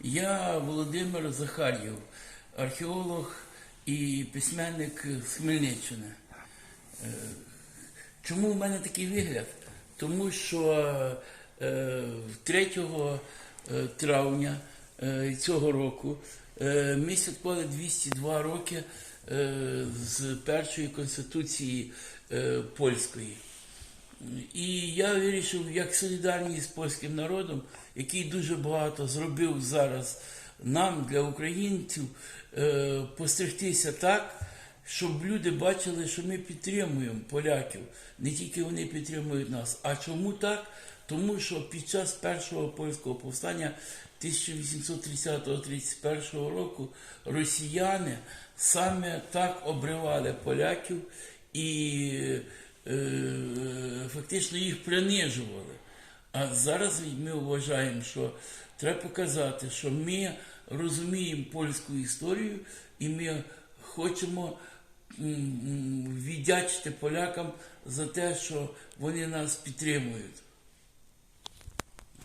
Я Володимир Захар'єв, археолог і письменник з Хмельниччини. Е, Чому в мене такий вигляд? Тому що е, 3 е, травня е, цього року ми святкували 202 роки з першої конституції польської. І я вирішив, як солідарність з польським народом, який дуже багато зробив зараз нам, для українців, е, постерегтися так, щоб люди бачили, що ми підтримуємо поляків. Не тільки вони підтримують нас. А чому так? Тому що під час першого польського повстання 1830-31 року росіяни саме так обривали поляків і е, фактично їх принижували. А зараз ми вважаємо, що треба показати, що ми розуміємо польську історію і ми хочемо віддячити полякам за те, що вони нас підтримують.